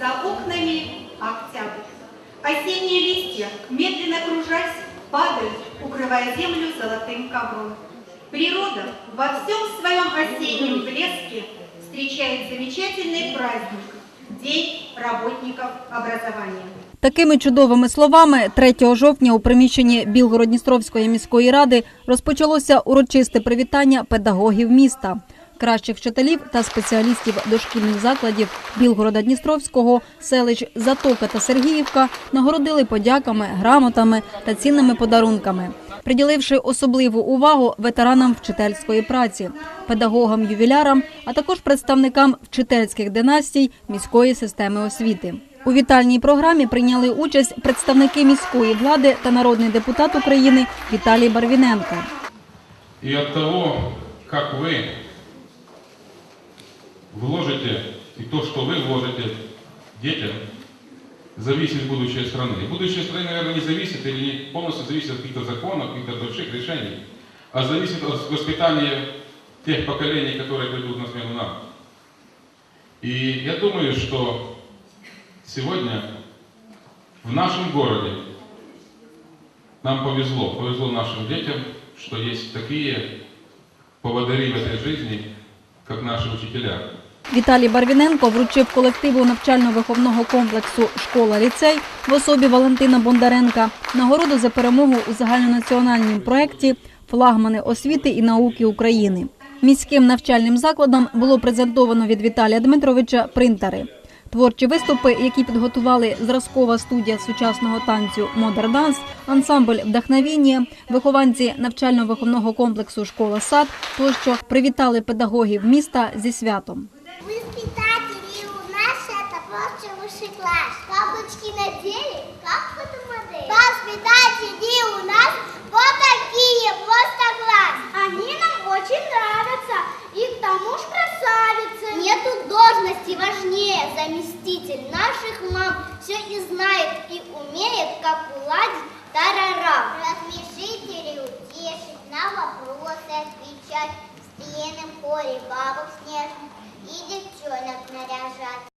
За окнами октябрь. Осенние листья, медленно кружась, падают, укрывая землю золотым ковром. Природа во всем своем осеннем блеске встречает замечательный праздник – День работников образования. Такими чудовими словами 3 жовтня у приміщенні Білгород-Дністровської міської ради розпочалося урочисте привітання педагогів міста. Кращих вчителів та спеціалістів дошкільних закладів Білгорода Дністровського, селищ Затока та Сергіївка нагородили подяками, грамотами та цінними подарунками, приділивши особливу увагу ветеранам вчительської праці, педагогам-ювілярам, а також представникам вчительських династій міської системи освіти. У вітальній програмі прийняли участь представники міської влади та народний депутат України Віталій Барвіненко. И от того, как вы вложите, и то, что вы вложите детям, зависит будущее страны. И будущее страны, наверное, не зависит или не полностью зависит от каких-то законов, каких-то больших решений, а зависит от воспитания тех поколений, которые придут на смену нам. И я думаю, что сегодня в нашем городе нам повезло, повезло нашим детям, что есть такие поводыри в этой жизни, как наші вчителя. Віталій Барвіненко вручив колективу навчально-виховного комплексу Школа-ліцей в особі Валентина Бондаренка нагороду за перемогу у загальнонаціональному проєкті Флагмани освіти і науки України. Міським навчальним закладам було презентовано від Віталія Дмитровича принтери. Творчі виступи, які підготували зразкова студія сучасного танцю Модер Данс, ансамбль вдохновіння, вихованці навчально-виховного комплексу Школа сад тощо привітали педагогів міста зі святом. Воспитатели у нас це просто высший класс. на надели, как фотомодель. Важнее. Заместитель наших мам все и знает, и умеет, как уладить тарарам. Рассмешить или утешить, на вопросы отвечать, в стрельном хоре бабок снежных и девчонок наряжать.